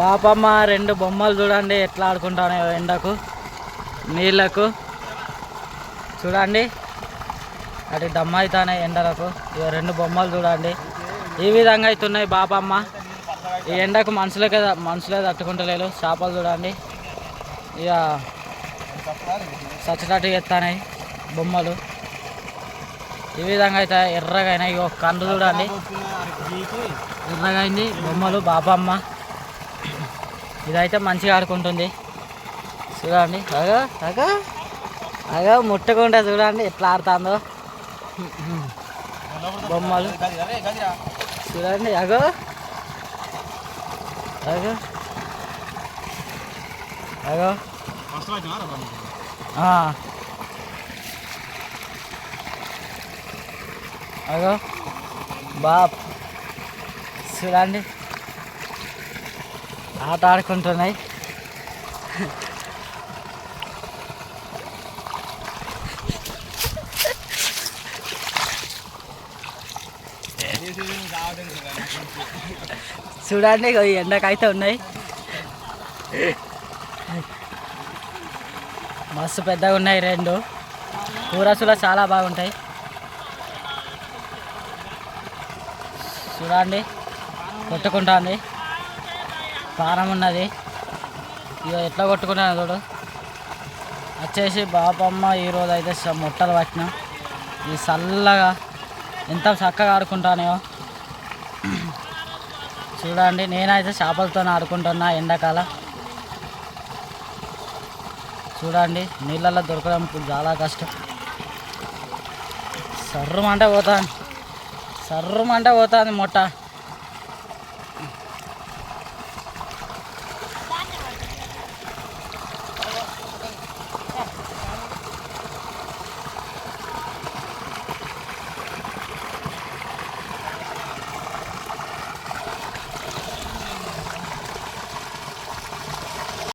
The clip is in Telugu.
బాపమ్మ రెండు బొమ్మలు చూడండి ఎట్లా ఆడుకుంటానో ఎండకు నీళ్ళకు చూడండి. అటు దమ్మ ఎండలకు. ఇక రెండు బొమ్మలు చూడండి. ఈ విధంగా అవుతున్నాయి బాపమ్మ. ఈ ఎండకు మనుషులకే మనుషులే తట్టుకుంటలేరు. చేపలు చూడండి. ఇక సచ్చటట్టు ఎత్తానాయి బొమ్మలు. ఈ విధంగా అయితే ఎర్రగా అయినాయి. ఇగో కండు చూడండి. ఎర్రగా అయింది బొమ్మలు బాపమ్మ. ఇదైతే మంచిగా ఆడుకుంటుంది. చూడండి అగో అగా అగో ముట్టకుండా చూడండి ఎట్లా ఆడుతుందో. బొమ్మలు. చూడండి అగో అగో అగో. అగో బాప్. చూడండి. ఆట ఆడుకుంటున్నాయి. చూడండి ఎండకైతే ఉన్నాయి. మస్తు పెద్దగా ఉన్నాయి రెండు. కూరసులు చాలా బాగుంటాయి. చూడండి కొట్టుకుంటుంది. కారం ఉన్నది. ఇక ఎట్లా కొట్టుకున్నాను చూడు. వచ్చేసి బాపమ్మ ఈరోజు అయితే మొట్టలు ముట్టలు పట్టినాం. ఈ చల్లగా ఎంత చక్కగా ఆడుకుంటానో చూడండి నేనైతే చేపలతో ఆడుకుంటున్నా ఎండాకాలం. చూడండి నీళ్ళల్లో దొరకడం చాలా కష్టం. సర్రమంటే పోతాను సర్రమంటే పోతుంది మొట్ట.